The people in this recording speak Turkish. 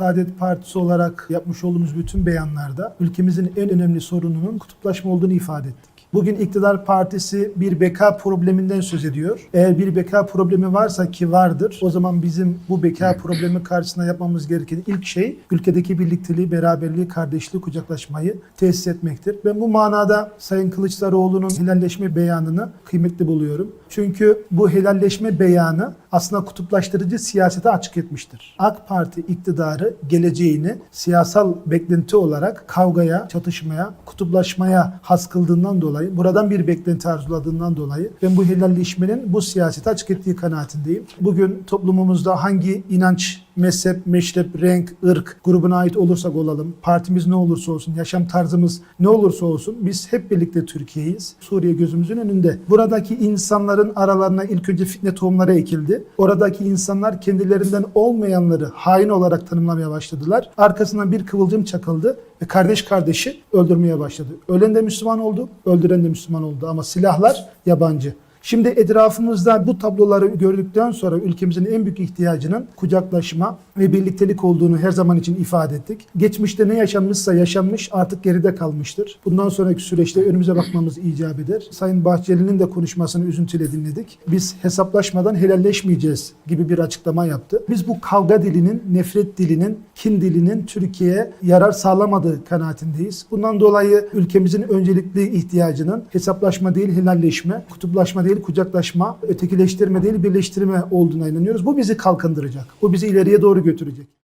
Saadet Partisi olarak yapmış olduğumuz bütün beyanlarda ülkemizin en önemli sorununun kutuplaşma olduğunu ifade ettik. Bugün iktidar partisi bir beka probleminden söz ediyor. Eğer bir beka problemi varsa ki vardır, o zaman bizim bu beka problemi karşısında yapmamız gereken ilk şey ülkedeki birlikteliği, beraberliği, kardeşliği, kucaklaşmayı tesis etmektir. Ben bu manada Sayın Kılıçdaroğlu'nun helalleşme beyanını kıymetli buluyorum. Çünkü bu helalleşme beyanı aslında kutuplaştırıcı siyasete açık etmiştir. AK Parti iktidarı geleceğini siyasal beklenti olarak kavgaya, çatışmaya, kutuplaşmaya has kıldığından dolayı, buradan bir beklenti arzuladığından dolayı ben bu helalleşmenin bu siyasete açık ettiği kanaatindeyim. Bugün toplumumuzda hangi inanç, mezhep, meşrep, renk, ırk grubuna ait olursak olalım, partimiz ne olursa olsun, yaşam tarzımız ne olursa olsun biz hep birlikte Türkiye'yiz. Suriye gözümüzün önünde. Buradaki insanların aralarına ilk önce fitne tohumları ekildi. Oradaki insanlar kendilerinden olmayanları hain olarak tanımlamaya başladılar. Arkasından bir kıvılcım çakıldı ve kardeş kardeşi öldürmeye başladı. Ölen de Müslüman oldu, öldüren de Müslüman oldu ama silahlar yabancı. Şimdi etrafımızda bu tabloları gördükten sonra ülkemizin en büyük ihtiyacının kucaklaşma ve birliktelik olduğunu her zaman için ifade ettik. Geçmişte ne yaşanmışsa yaşanmış artık geride kalmıştır. Bundan sonraki süreçte önümüze bakmamız icap eder. Sayın Bahçeli'nin de konuşmasını üzüntüyle dinledik. Biz hesaplaşmadan helalleşmeyeceğiz gibi bir açıklama yaptı. Biz bu kavga dilinin, nefret dilinin, kin dilinin Türkiye'ye yarar sağlamadığı kanaatindeyiz. Bundan dolayı ülkemizin öncelikli ihtiyacının hesaplaşma değil helalleşme, kutuplaşma değil kucaklaşma, ötekileştirme değil birleştirme olduğuna inanıyoruz. Bu bizi kalkındıracak. Bu bizi ileriye doğru götürecek.